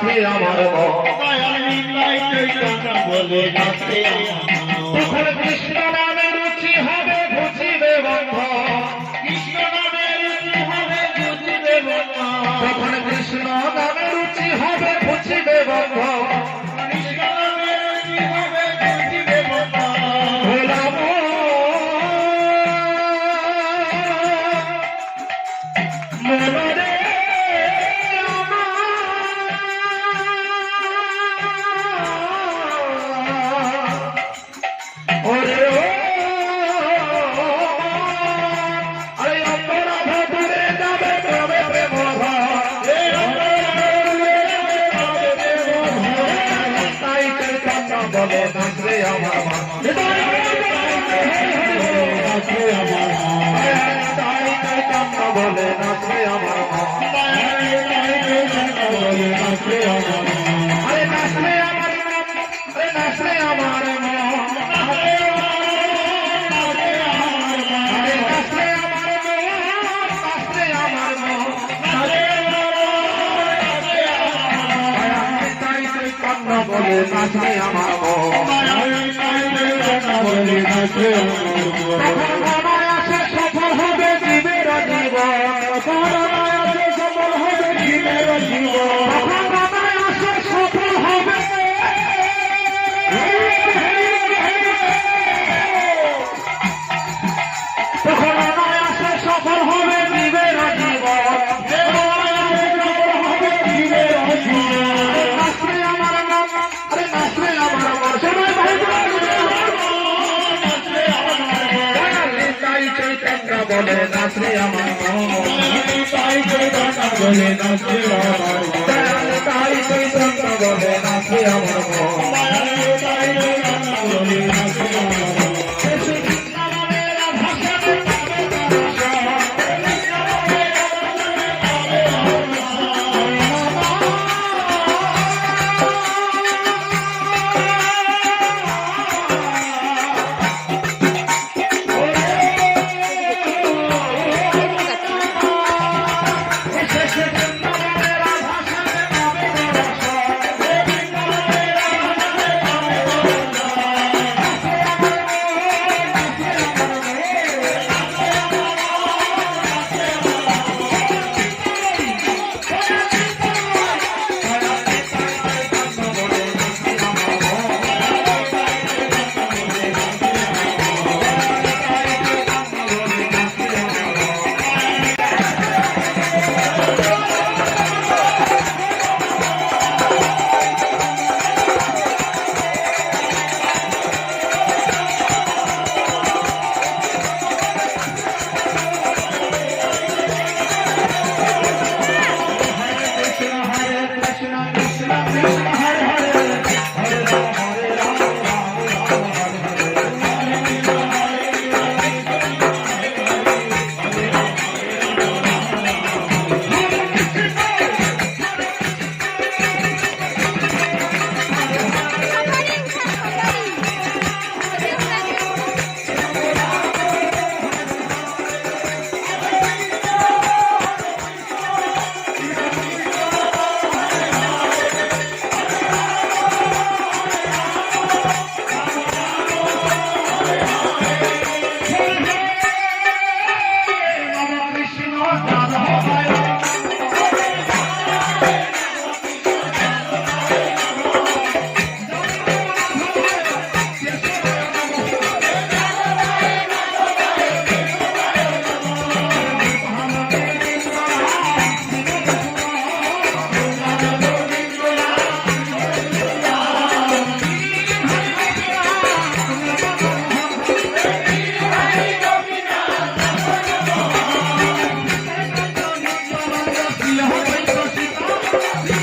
কাছে আমার বলে কাছে আমার বাঁচরে আমার বাঁচরে আমার বলে নাচরে আমার বলে নাচরে আমার আমার Thank you. বলে নাচে আমার তাই করে কথা বলে নাচে আমার তাই করে কথা বলে নাচে আমার তাই করে কথা বলে নাচে আমার Yeah.